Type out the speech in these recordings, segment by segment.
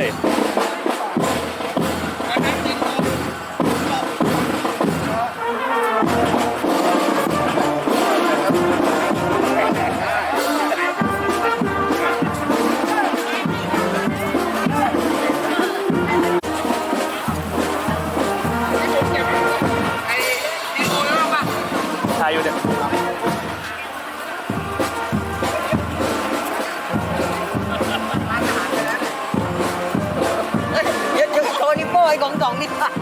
เลย นิ้วโ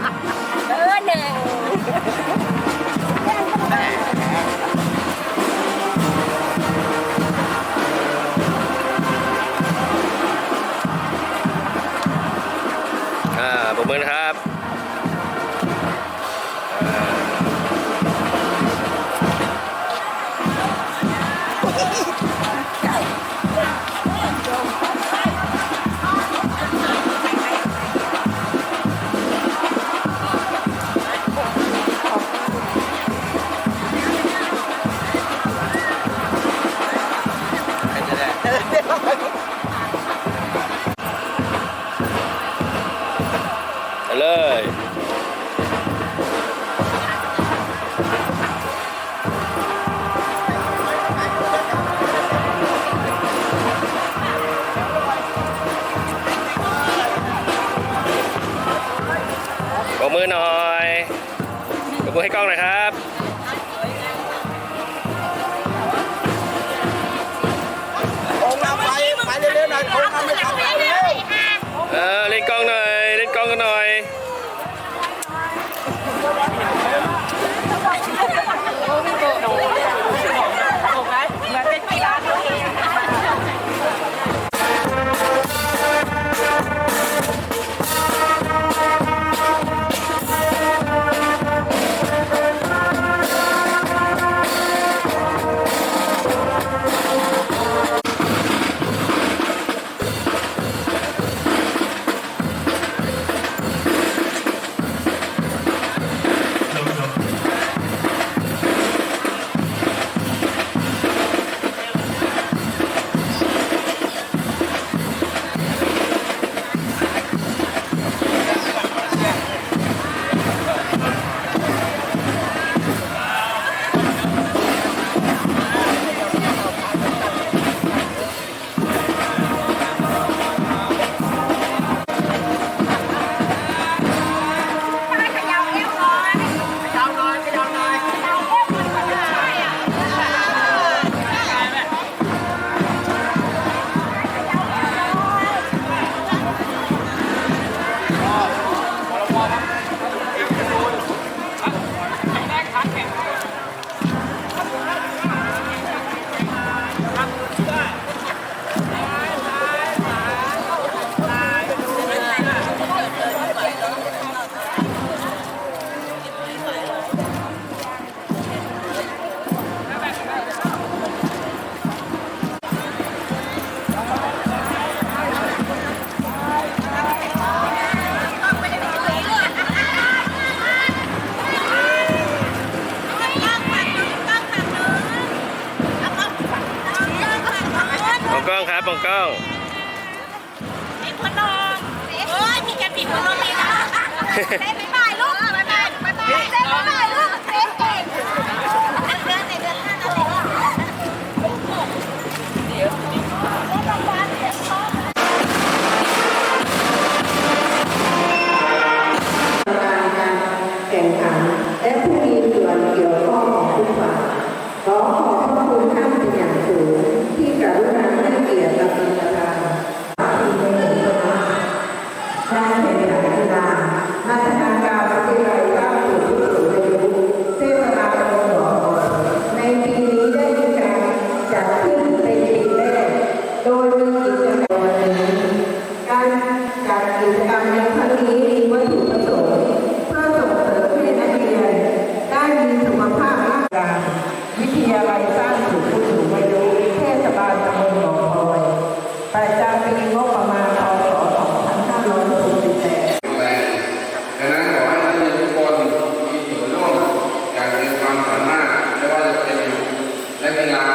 มือหน่อยปรบมือให้กล้องหน่อยครับโองเอาไปไปเร็วๆหน่อยโองเอาไม่ทันเร็ว เออเล่นกล้องหน่อย เล่นกล้องกันหน่อย มองกล้องครับมองกล้องคนนอนโอ้ยมีแกปิดคนนอนเลยนะเต้นไม่บ่ายลูกไม่บ่ายไม่บ่ายเต้นไม่บ่ายลูกเต้นเก่งเดือนในเดือนห้านั่นแหละการแข่งขันและผู้มีส่วนเกี่ยวข้องของทุกฝ่ายขอขอบพระคุณท่านเป็นอย่างสูงที่กรุณา การกิจกรรมในครั้งนี้มีวัตถุประสงค์เพื่อส่งเสริมให้นักเรียนได้มีสุขภาพรางกายวิทยาลัยสร้างสุขผู้สูงอายุเทศบาลตำบลหนองพลอยประจำปีงบประมาณพศ2568ดังนั้นขอให้ทุกคนมีส่วนร่วมอางมีความสามารถไม่ว่าจะเป็นนักกีฬา